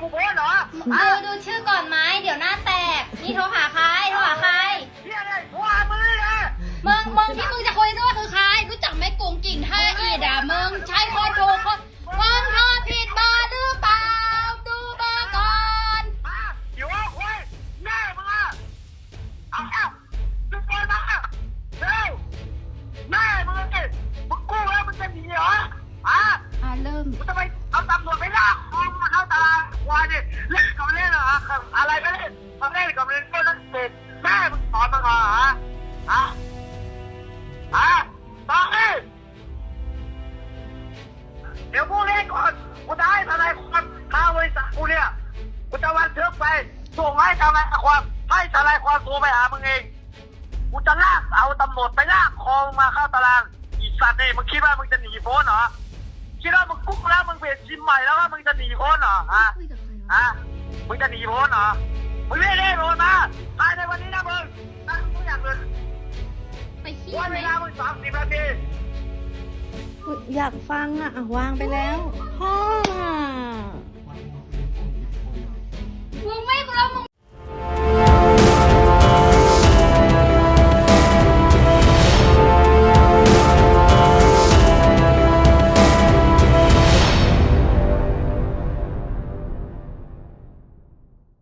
ดูดูชื่อก่อนไหมเดี๋ยวหน้าแตก นี่โทรหาใครโทรหาใครเฮียเลยว่ามึงเลยนะมึงมึงที่มึงจะคุยด้วยคือใคร รู้จักไหมกุงกิ่งท่าอีดอะมึงใช่คนถูกคนมึงโทรผิดเบอร์หรือเปล่า ดูเบอร์ก่อนมาอยู่ว่าคุยแม่มึงอะเอาเอาทุกคนมาเร็วแม่มึงเลยมึงกู้แล้วมึงจะหนีเหรออะอ่าเริ่ม เดี๋ยวกูเล่นก่อนกูจะให้ทนายความข้าบริษัทกูเนี่ยกูจะวันเทิกไปส่งให้ทนายความให้ทนายความโทรไปหามึงเองกูจะลากเอาตำรวจไปลากคอมึงมาเข้าตารางอีสัตว์นี่มึงคิดว่ามึงจะหนีพ้นเหรอคิดว่ามึงกุ๊กแล้วมึงเปลี่ยนชิมใหม่แล้วว่ามึงจะหนีพ้นเหรอฮะคุยกับใครวะฮะมึงจะหนีพ้นเหรอมึงเรียกได้โดนมาภายในวันนี้นะมึงตั้งทุกอย่างเลยไปขี้วันไหมเวลามึงสามสิบนาที อยากฟังอะอะวางไปแล้วพ่ออะ